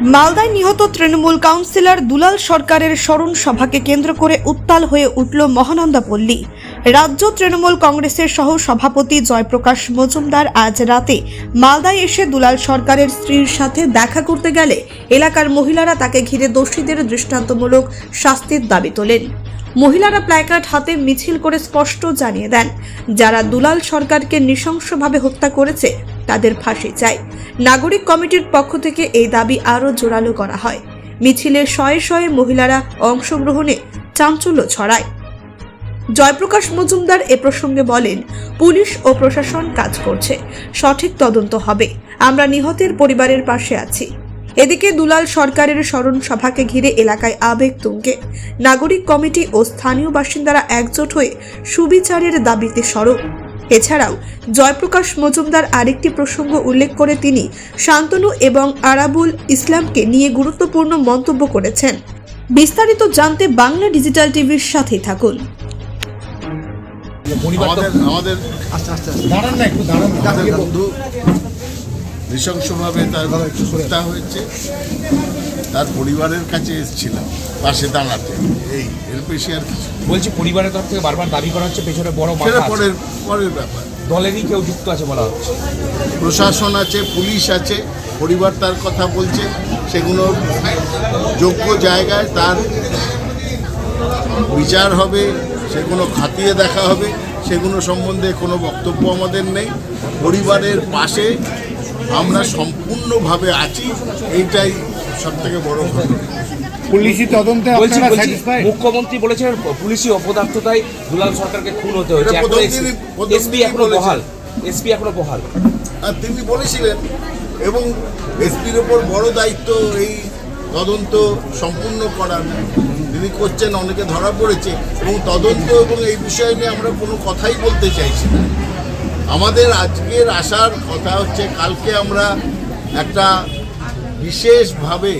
মালদায় নিহত তৃণমূল কাউন্সিলর দুলাল সরকারের স্মরণ সভাকে কেন্দ্র করে উত্তাল হয়ে উঠল মহানন্দা পল্লী। রাজ্য তৃণমূল কংগ্রেসের সহ সভাপতি জয়প্রকাশ মজুমদার আজ রাতে মালদায় এসে দুলাল সরকারের স্ত্রীর সাথে দেখা করতে গেলে এলাকার মহিলারা তাকে ঘিরে দোষীদের দৃষ্টান্তমূলক শাস্তির দাবি তোলেন। মহিলারা প্ল্যাকার্ড হাতে মিছিল করে স্পষ্ট জানিয়ে দেন, যারা দুলাল সরকারকে নৃশংসভাবে হত্যা করেছে তাদের ফাঁসি চাই নাগরিক কমিটির পক্ষ থেকে এই দাবি আরও জোরালো করা হয়। মিছিলে শয়ে শয়ে মহিলারা অংশগ্রহণে চাঞ্চল্য ছড়ায়। জয়প্রকাশ মজুমদার এ প্রসঙ্গে বলেন, পুলিশ ও প্রশাসন কাজ করছে। সঠিক তদন্ত হবে। আমরা নিহতের পরিবারের পাশে আছি। এদিকে দুলাল সরকারের স্মরণ সভাকে ঘিরে এলাকায় আবেগ তুঙ্গে। নাগরিক কমিটি ও স্থানীয় বাসিন্দারা একজোট হয়ে সুবিচারের দাবিতে সরব। এছাড়াও জয়প্রকাশ মজুমদার আরেকটি প্রসঙ্গ উল্লেখ করে তিনি শান্তনু এবং আরাবুল ইসলামকে নিয়ে গুরুত্বপূর্ণ মন্তব্য করেছেন। বিস্তারিত জানতে বাংলা ডিজিটাল টিভির সাথেই থাকুন। আমাদের আমাদের নৃশংসভাবে তার হত্যা হয়েছে। তার পরিবারের কাছে এসেছিলাম পাশে দাঁড়াতে। এই এর বেশি আর কিছু বলছি পরিবারের তরফ থেকে বারবার দাবি করা হচ্ছে পেছনে বড় সেটা পরের পরের ব্যাপার। দলেরই কেউ যুক্ত আছে বলা হচ্ছে। প্রশাসন আছে পুলিশ আছে পরিবার তার কথা বলছে সেগুলো যোগ্য জায়গায় তার বিচার হবে সেগুলো খাতিয়ে দেখা হবে সেগুলো সম্বন্ধে কোনো বক্তব্য আমাদের নেই। পরিবারের পাশে আমরা সম্পূর্ণভাবে আছি এইটাই সব থেকে বড় পুলিশি তদন্তে মুখ্যমন্ত্রী বলেছেন পুলিশি অপদার্থতায় দুলাল সরকারকে খুন হতে হয়েছে। এসপি এখনও বহাল। এসপি এখনও বহাল। আর তিনি বলেছিলেন এবং এসপির ওপর বড় দায়িত্ব এই তদন্ত সম্পূর্ণ করার। তিনি করছেন অনেকে ধরা পড়েছে এবং তদন্ত এবং এই বিষয় নিয়ে আমরা কোনো কথাই বলতে চাইছি না। আমাদের আজকের আসার কথা হচ্ছে কালকে আমরা একটা বিশেষভাবে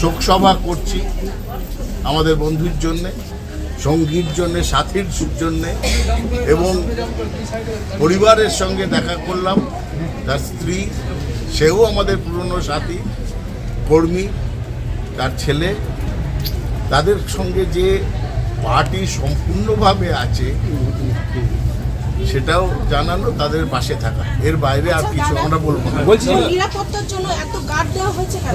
শোকসভা করছি আমাদের বন্ধুর জন্যে, সঙ্গীর জন্যে, সাথীর জন্যে এবং পরিবারের সঙ্গে দেখা করলাম। তার স্ত্রী, সেও আমাদের পুরনো সাথী, কর্মী, তার ছেলে। তাদের সঙ্গে যে পার্টি সম্পূর্ণভাবে আছে সেটাও জানানো তাদের পাশে থাকা। এর বাইরে আর কিছু আমরা বলব না। বলছি। নিরাপত্তার জন্য এত গার্ড দেওয়া হয়েছে কেন?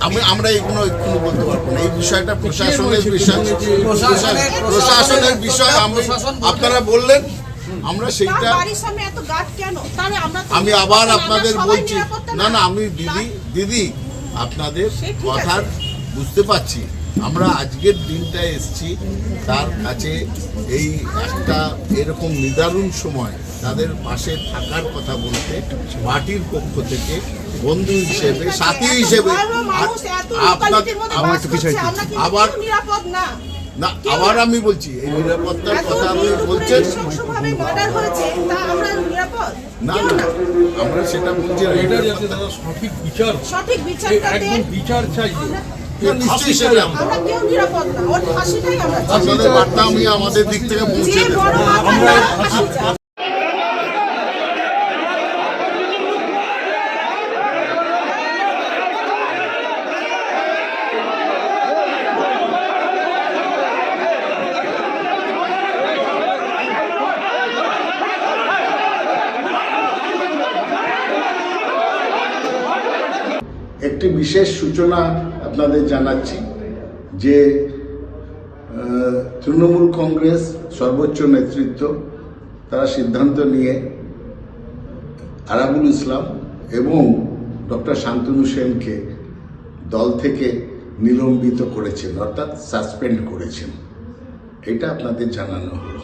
আমি আমরা এগুলো এক্ষুনি বলতে পারব না। এই বিষয়টা প্রশাসনের বিষয়। প্রশাসনের বিষয় আপনারা বললেন আমরা সেইটা বাড়ির সামনে এত গার্ড কেন? তাহলে আমরা তো- আমি আবার আপনাদের বলছি। না না আমি দিদি দিদি আপনাদের কথা বুঝতে পারছি। আমরা আজকের দিনটা এসছি তার কাছে এই একটা এরকম নিদারুণ সময় তাদের পাশে থাকার কথা বলতে পার্টির পক্ষ থেকে বন্ধু হিসেবে সাথী হিসেবে আবার না। না আবার আমি বলছি এই নিরাপত্তার কথা আপনি বলছেন। তা আমরা না না আমরা সেটা বলছি এটা যাতে সঠিক বিচার সঠিক একদম বিচার চাই। নিশ্চয়ই সেটা আমরা। চাই। আপনাদের বার্তা আমি আমাদের দিক থেকে পৌঁছে দেবো। একটি বিশেষ সূচনা আপনাদের জানাচ্ছি যে তৃণমূল কংগ্রেস সর্বোচ্চ নেতৃত্ব, তারা সিদ্ধান্ত নিয়ে আরাবুল ইসলাম এবং ডক্টর শান্তনু সেনকে দল থেকে নিলম্বিত করেছেন, অর্থাৎ সাসপেন্ড করেছেন। এটা আপনাদের জানানো হলো।